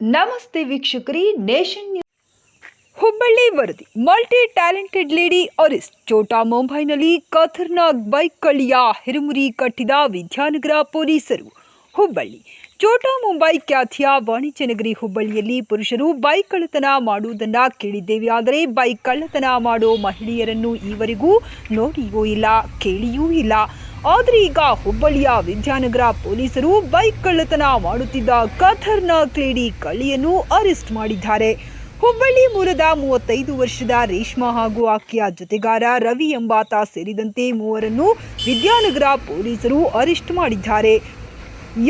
ನಮಸ್ತೆ ವೀಕ್ಷಕರಿ, ನೇಷನ್ ಹುಬ್ಬಳ್ಳಿ ವರದಿ. Multi talented lady arrest. ಚೋಟಾ ಮುಂಬೈನಲ್ಲಿ ಕಥರ್ನಾಗ್ ಬೈಕ್ ಕಳಿಯ ಹಿರುಮುರಿ ಕಟ್ಟಿದ ವಿದ್ಯಾನಗರ ಪೊಲೀಸರು. ಹುಬ್ಬಳ್ಳಿ. ಚೋಟಾ ಮುಂಬೈ ಖ್ಯಾತಿಯ ವಾಣಿಜ್ಯ ನಗರಿ ಹುಬ್ಬಳ್ಳಿಯಲ್ಲಿ ಪುರುಷರು ಬೈಕ್ ಕಳ್ಳತನ ಮಾಡುವುದನ್ನು ಕೇಳಿದ್ದೇವೆ. ಆದರೆ ಬೈಕ್ ಕಳ್ಳತನ ಮಾಡೋ ಮಹಿಳೆಯರನ್ನು ಈವರೆಗೂ ನೋಡಿಯೂ ಇಲ್ಲ, ಕೇಳಿಯೂ ಇಲ್ಲ. ಆದರೆ ಈಗ ಹುಬ್ಬಳ್ಳಿಯ ವಿದ್ಯಾನಗರ ಪೊಲೀಸರು ಬೈಕ್ ಕಳ್ಳತನ ಮಾಡುತ್ತಿದ್ದ ಕಥರ್ನ ಕ್ಲೇಡಿ ಕಳಿಯನ್ನು ಅರೆಸ್ಟ್ ಮಾಡಿದ್ದಾರೆ. ಹುಬ್ಬಳ್ಳಿ ಮೂಲದ ಮೂವತ್ತೈದು ವರ್ಷದ ರೇಷ್ಮಾ ಹಾಗೂ ಆಕೆಯ ಜೊತೆಗಾರ ರವಿ ಎಂಬಾತ ಸೇರಿದಂತೆ ಮೂವರನ್ನು ವಿದ್ಯಾನಗರ ಪೊಲೀಸರು ಅರೆಸ್ಟ್ ಮಾಡಿದ್ದಾರೆ.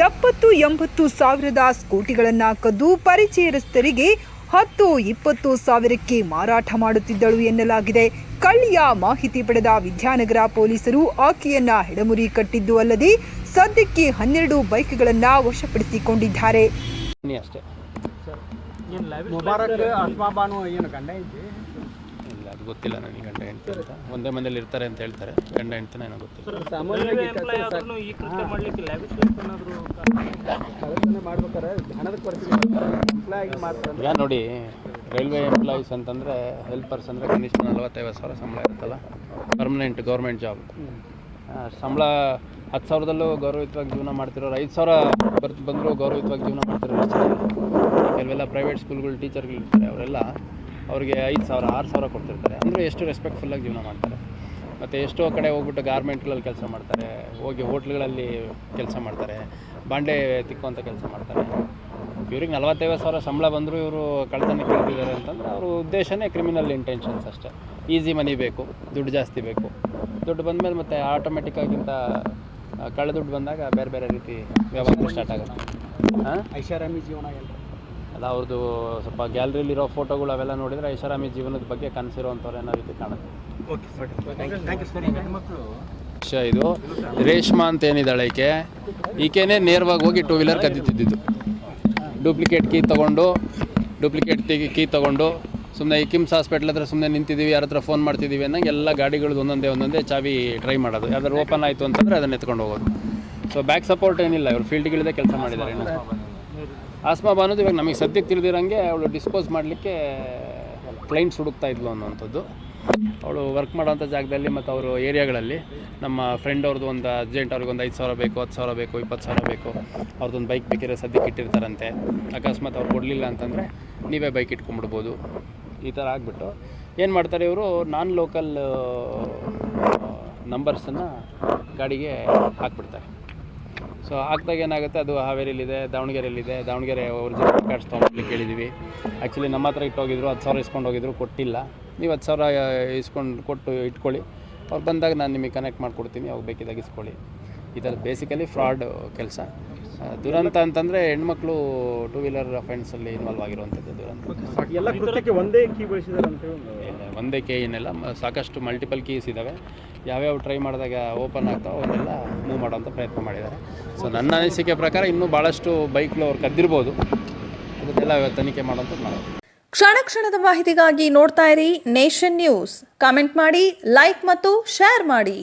ಎಪ್ಪತ್ತು ಎಂಬತ್ತು ಸಾವಿರದ ಸ್ಕೂಟಿಗಳನ್ನು ಕದ್ದು ಪರಿಚಯಸ್ಥರಿಗೆ ಹತ್ತು ಇಪ್ಪತ್ತು ಸಾವಿರಕ್ಕೆ ಮಾರಾಟ ಮಾಡುತ್ತಿದ್ದಳು ಎನ್ನಲಾಗಿದೆ. ಕಳ್ಳಿಯ ಮಾಹಿತಿ ಪಡೆದ ವಿದ್ಯಾನಗರ ಪೊಲೀಸರು ಆಕೆಯನ್ನ ಹೆಡಮುರಿ ಕಟ್ಟಿದ್ದು ಅಲ್ಲದೆ ಸದ್ಯಕ್ಕೆ ಹನ್ನೆರಡು ಬೈಕ್ಗಳನ್ನು ವಶಪಡಿಸಿಕೊಂಡಿದ್ದಾರೆ. ಅಷ್ಟೇ. ಇಲ್ಲ ಅದು ಗೊತ್ತಿಲ್ಲ ನನಗೆ ಗಂಡ ಹೆಂಡ್ತಿ ಅಂತ. ಒಂದೇ ಮನೇಲಿ ಇರ್ತಾರೆ ಅಂತ ಹೇಳ್ತಾರೆ. ಗಂಡ ಹೆಂಡ್ತಿನ ಏನೋ ಗೊತ್ತಿಲ್ಲ. ಸಾಮಾನ್ಯವಾಗಿ ಎಂಪ್ಲಾಯ್ ಕೆಲಸ ಈ ಕೃತ್ಯ ಮಾಡ್ಲಿಕ್ಕೆ ಮಾಡ್ಬೇಕಾರೆ ಹಣದ ಕೊರತೆ ಈಗ ನೋಡಿ ರೈಲ್ವೆ ಎಂಪ್ಲಾಯೀಸ್ ಅಂತಂದರೆ ಹೆಲ್ಪರ್ಸ್ ಅಂದರೆ ಕನಿಷ್ಠ ನಲವತ್ತೈವತ್ತು ಸಾವಿರ ಸಂಬಳ ಇರುತ್ತಲ್ಲ? ಪರ್ಮನೆಂಟ್ ಗೌರ್ಮೆಂಟ್ ಜಾಬ್ ಸಂಬಳ ಹತ್ತು ಸಾವಿರದಲ್ಲೂ ಗೌರವಯುತವಾಗಿ ಜೀವನ ಮಾಡ್ತಿರೋರು ಐದು ಸಾವಿರ ಬರ್ತು ಬಂದರೂ ಗೌರವಯುತವಾಗಿ ಜೀವನ ಮಾಡ್ತಿರೋ ಕೆಲವೆಲ್ಲ ಪ್ರೈವೇಟ್ ಸ್ಕೂಲ್ಗಳು ಟೀಚರ್ಗಳು ಇರ್ತಾರೆ ಅವರೆಲ್ಲ ಅವ್ರಿಗೆ ಐದು ಸಾವಿರ ಆರು ಸಾವಿರ ಕೊಡ್ತಿರ್ತಾರೆ. ಅಂದರೆ ಎಷ್ಟು ರೆಸ್ಪೆಕ್ಟ್ಫುಲ್ಲಾಗಿ ಜೀವನ ಮಾಡ್ತಾರೆ. ಮತ್ತು ಎಷ್ಟೋ ಕಡೆ ಹೋಗ್ಬಿಟ್ಟು ಗಾರ್ಮೆಂಟ್ಗಳಲ್ಲಿ ಕೆಲಸ ಮಾಡ್ತಾರೆ ಹೋಗಿ ಹೋಟ್ಲ್ಗಳಲ್ಲಿ ಕೆಲಸ ಮಾಡ್ತಾರೆ ಬಾಂಡೆ ತಿಕ್ಕುವಂಥ ಕೆಲಸ ಮಾಡ್ತಾರೆ. ಇವ್ರಿಗೆ ನಲವತ್ತೈವತ್ತು ಸಾವಿರ ಸಂಬಳ ಬಂದರೂ ಇವರು ಕಳ್ತನ ಕೇಳ್ತಿದ್ದಾರೆ ಅಂತಂದ್ರೆ ಅವ್ರ ಉದ್ದೇಶನೇ ಕ್ರಿಮಿನಲ್ ಇಂಟೆನ್ಷನ್ಸ್ ಅಷ್ಟೇ. ಈಸಿ ಮನಿ ಬೇಕು ದುಡ್ಡು ಜಾಸ್ತಿ ಬೇಕು. ದುಡ್ಡು ಬಂದಮೇಲೆ ಮತ್ತೆ ಆಟೋಮೆಟಿಕ್ಕಾಗಿಂತ ಕಳ್ಳ ದುಡ್ಡು ಬಂದಾಗ ಬೇರೆ ಬೇರೆ ರೀತಿ ವ್ಯವಹಾರ ಸ್ಟಾರ್ಟ್ ಆಗುತ್ತೆ. ಹಾಂ? ಐಷಾರಾಮಿ ಜೀವನ ಅಲ್ಲ ಅವ್ರದ್ದು ಸ್ವಲ್ಪ ಗ್ಯಾಲರಿಲಿರೋ ಫೋಟೋಗಳು ಅವೆಲ್ಲ ನೋಡಿದರೆ ಐಷಾರಾಮಿ ಜೀವನದ ಬಗ್ಗೆ ಕನಸಿರೋವಂಥವ್ರು ಏನೋ ರೀತಿ ಕಾಣುತ್ತೆ. ವಿಷಯ ಇದು. ರೇಷ್ಮಾ ಅಂತ ಏನಿದ್ದಾಳೆ ಈಕೆ? ಈಕೆನೇ ನೇರವಾಗಿ ಹೋಗಿ ಟೂ ವೀಲರ್ ಕದ್ದಿತ್ತಿದ್ದು ಡೂಪ್ಲಿಕೇಟ್ ಕೀ ತೊಗೊಂಡು ಡೂಪ್ಲಿಕೇಟ್ ಕೀ ತೊಗೊಂಡು ಸುಮ್ಮನೆ ಈ ಕಿಮ್ಸ್ ಹಾಸ್ಪಿಟ್ಲ್ ಹತ್ರ ಸುಮ್ಮನೆ ನಿಂತಿದ್ದೀವಿ ಯಾರ ಹತ್ರ ಫೋನ್ ಮಾಡ್ತಿದ್ದೀವಿ ಅನ್ನೋಂಗೆ ಎಲ್ಲ ಗಾಡಿಗಳದ್ದು ಒಂದೊಂದೇ ಒಂದೊಂದೇ ಚಾವಿ ಟ್ರೈ ಮಾಡೋದು. ಯಾವ್ದಾದ್ರು ಓಪನ್ ಆಯಿತು ಅಂತಂದರೆ ಅದನ್ನ ಎತ್ಕೊಂಡು ಹೋಗೋದು. ಸೊ ಬ್ಯಾಕ್ ಸಪೋರ್ಟ್ ಏನಿಲ್ಲ ಇವರು ಫೀಲ್ಡ್ಗಳಿದೆ ಕೆಲಸ ಮಾಡಿದ್ದಾರೆ ಆಸ್ಮಾ ಬಾನೋದು ಇವಾಗ ನಮಗೆ ಸದ್ಯಕ್ಕೆ ತಿಳಿದಿರೋಂಗೆ ಅವಳು ಡಿಸ್ಪೋಸ್ ಮಾಡಲಿಕ್ಕೆ ಕ್ಲೈಂಟ್ಸ್ ಹುಡುಕ್ತಾ ಇದ್ಲು ಅನ್ನೋವಂಥದ್ದು. ಅವಳು ವರ್ಕ್ ಮಾಡೋಂಥ ಜಾಗದಲ್ಲಿ ಮತ್ತು ಅವರು ಏರಿಯಾಗಳಲ್ಲಿ ನಮ್ಮ ಫ್ರೆಂಡ್ ಅವ್ರದ್ದು ಒಂದು ಅರ್ಜೆಂಟ್ ಅವ್ರಿಗೆ ಒಂದು ಐದು ಸಾವಿರ ಬೇಕು, ಹತ್ತು ಸಾವಿರ ಬೇಕು, ಇಪ್ಪತ್ತು ಸಾವಿರ ಬೇಕು. ಅವ್ರದ್ದೊಂದು ಬೈಕ್ ಬೇಕಿರೋ ಸದ್ಯಕ್ಕೆ ಇಟ್ಟಿರ್ತಾರಂತೆ. ಅಕಸ್ಮಾತ್ ಅವ್ರು ಕೊಡಲಿಲ್ಲ ಅಂತಂದರೆ ನೀವೇ ಬೈಕ್ ಇಟ್ಕೊಂಡ್ಬಿಡ್ಬೋದು. ಈ ಥರ ಆಗಿಬಿಟ್ಟು ಏನು ಮಾಡ್ತಾರೆ ಇವರು? ನಾನ್ ಲೋಕಲ್ ನಂಬರ್ಸನ್ನು ಗಾಡಿಗೆ ಹಾಕ್ಬಿಡ್ತಾರೆ. ಸೊ ಹಾಕ್ದಾಗ ಏನಾಗುತ್ತೆ? ಅದು ಹಾವೇರಿಲಿದೆ ದಾವಣಗೆರೆಯಲ್ಲಿದೆ. ದಾವಣಗೆರೆ ಒರಿಜಿನಲ್ ಕಾರ್ಡ್ಸ್ ತೊಗೊಂಡ್ಲಿಕ್ಕೆ ಕೇಳಿದ್ವಿ. ಆ್ಯಕ್ಚುಲಿ ನಮ್ಮ ಹತ್ರ ಇಟ್ಟೋಗಿದ್ರು ಹತ್ತು ಸಾವಿರ ಇಸ್ಕೊಂಡು ಹೋಗಿದ್ರು ಕೊಟ್ಟಿಲ್ಲ. ನೀವು ಹತ್ತು ಸಾವಿರ ಇಸ್ಕೊಂಡು ಕೊಟ್ಟು ಇಟ್ಕೊಳ್ಳಿ. ಅವ್ರು ಬಂದಾಗ ನಾನು ನಿಮಗೆ ಕನೆಕ್ಟ್ ಮಾಡಿಕೊಡ್ತೀನಿ ಅವ್ರು ಬೇಕಿದ್ದಾಗ ಇಸ್ಕೊಳ್ಳಿ. ಈ ಥರ ಬೇಸಿಕಲಿ ಫ್ರಾಡ್ ಕೆಲಸ. ದುರಂತ ಅಂತಂದರೆ ಹೆಣ್ಮಕ್ಳು ಟೂ ವೀಲರ್ ಅಫೆನ್ಸಲ್ಲಿ ಇನ್ವಾಲ್ವ್ ಆಗಿರುವಂಥದ್ದು ದುರಂತ. ಎಲ್ಲ ಒಂದೇ ಕೀ ಬಳಸಿದಾರೆ ಒಂದೇ ಕೇ ಏನಿಲ್ಲ ಸಾಕಷ್ಟು ಮಲ್ಟಿಪಲ್ ಕೀಸ್ ಇದ್ದಾವೆ ಯಾವ್ಯಾವ ಟ್ರೈ ಮಾಡಿದಾಗ ಓಪನ್ ಆಗ್ತಾವೆ ಅವನ್ನೆಲ್ಲ ಮೂವ್ ಮಾಡೋಂಥ ಪ್ರಯತ್ನ ಮಾಡಿದ್ದಾರೆ. ಸೊ ನನ್ನ ಅನಿಸಿಕೆ ಪ್ರಕಾರ ಇನ್ನೂ ಭಾಳಷ್ಟು ಬೈಕ್ಲು ಅವ್ರು ಕದ್ದಿರ್ಬೋದು. ಅದನ್ನೆಲ್ಲ ತನಿಖೆ ಮಾಡೋಂಥದ್ದು ಮಾಡೋದು ಕ್ಷಣ ಕ್ಷಣದ ಮಾಹಿತಿಗಾಗಿ ನೋಡ್ತಾ ಇರಿ ನೇಷನ್ ನ್ಯೂಸ್ ಕಾಮೆಂಟ್ ಮಾಡಿ ಲೈಕ್ ಮತ್ತು ಶೇರ್ ಮಾಡಿ.